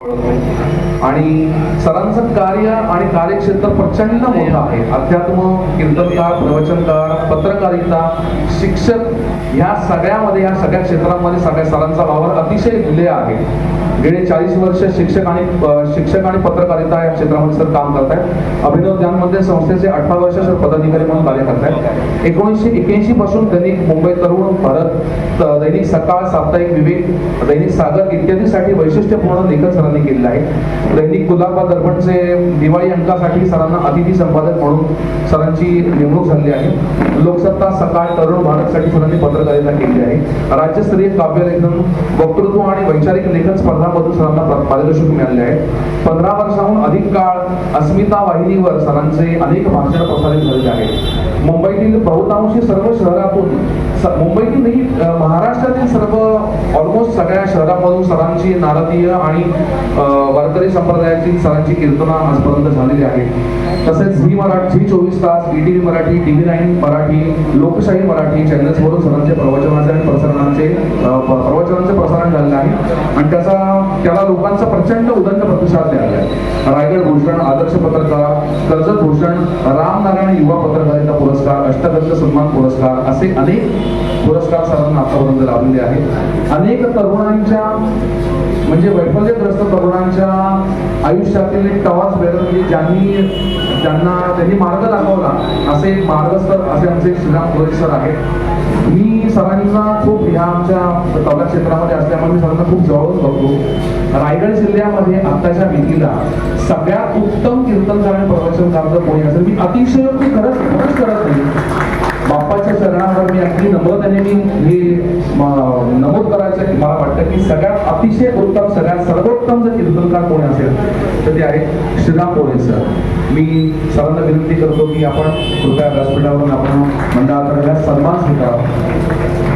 आणि सरांचं कार्य आणि कार्यक्षेत्र प्रचंड मोठं आहे. अध्यात्म कीर्तनकार प्रवचनकार पत्रकारिता शिक्षक ह्या सगळ्यामध्ये ह्या सगळ्या क्षेत्रामध्ये सगळ्या सरांचा वावर अतिशय दिले आहे. गेले चाळीस वर्ष शिक्षक आणि शिक्षक आणि पत्रकारिता या क्षेत्रामध्ये सर काम करत आहेत अभिनव ज्ञानमध्ये संस्थेचे अठरा वर्ष सर पदाधिकारी म्हणून कार्य करत आहेत एकोणीसशे एक्याऐंशी पासून दैनिक मुंबई तरुण भारत दैनिक सकाळ साप्ताहिक विवेक दैनिक सागर इत्यादीसाठी वैशिष्ट्यपूर्ण लेखन सरांनी केलेलं आहे. दैनिक कुलाबा दर्पणचे दिवाळी अंकासाठी सरांना अतिथी संपादक म्हणून सरांची नेमणूक झाली आहे. लोकसत्ता सकाळ तरुण भारतसाठी सरांनी पत्रकारिता केली आहे. राज्यस्तरीय काव्यलेखन वक्तृत्व आणि वैचारिक लेखन स्पर्धामधून सरांना पारितोषिक मिळाले आहेत पंधरा वर्षाहून अधिक काळ अस्मिता वाहिनीवर सरांचे अनेक भाषण प्रसारित झालेले आहेत मुंबईतील बहुतांशी सर्व शहरातून मुंबईतील नाही महाराष्ट्रातील सर्व ऑलमोस्ट सगळ्या शहरांमधून सरांची नारदीय आणि वारकरी संप्रदायाची सरांची कीर्तना आजपर्यंत झालेली आहे. तसेच झी मराठी झी चोवीस तास ETV Marathi TV nine Marathi Lokshahi Marathi चॅनल्सवरून सरांचे प्रवचन त्याला लोकांचा प्रचंड उदंड प्रतिसाद मिळाला आहे रायगड भूषण आदर्श पत्रकार कर्जत भूषण रामनारायण युवा पत्रकारिता पुरस्कार अष्टगंध सन्मान पुरस्कार असे अनेक पुरस्कार सरांना आतापर्यंत लाभलेले आहेत. अनेक तरुणांच्या म्हणजे वैफल्यग्रस्त तरुणांच्या आयुष्यातील एक टॉस बेरं ज्यांनी ज्यांना त्यांनी मार्ग दाखवला असे एक मार्गस्तर असे आमचे श्रीराम गोरे सर आहेत. मी सरांना खूप ह्या आमच्या कला क्षेत्रामध्ये असल्यामुळे मी सरांना खूप जवळून बघतो. रायगड जिल्ह्यामध्ये आत्ताच्या भीतीला सगळ्यात उत्तम कीर्तनकार आणि प्रवचनकार जर कोणी असेल मी अतिशयोक्ती खरंच खरंच करत नाही. बाप्पाच्या मी अगदी नम्रतेने मी हे नमूद करायचं की मला वाटतं की सगळ्यात अतिशय उत्तम सगळ्यात सर्वोत्तम जर कीर्तनकार कोण असेल तर ते आहे श्रीराम पोळे सर. मी सरांना विनंती करतो की आपण कृपया व्यासपीठावरून आपण मंडळाकडे सन्मान स्वीकारावा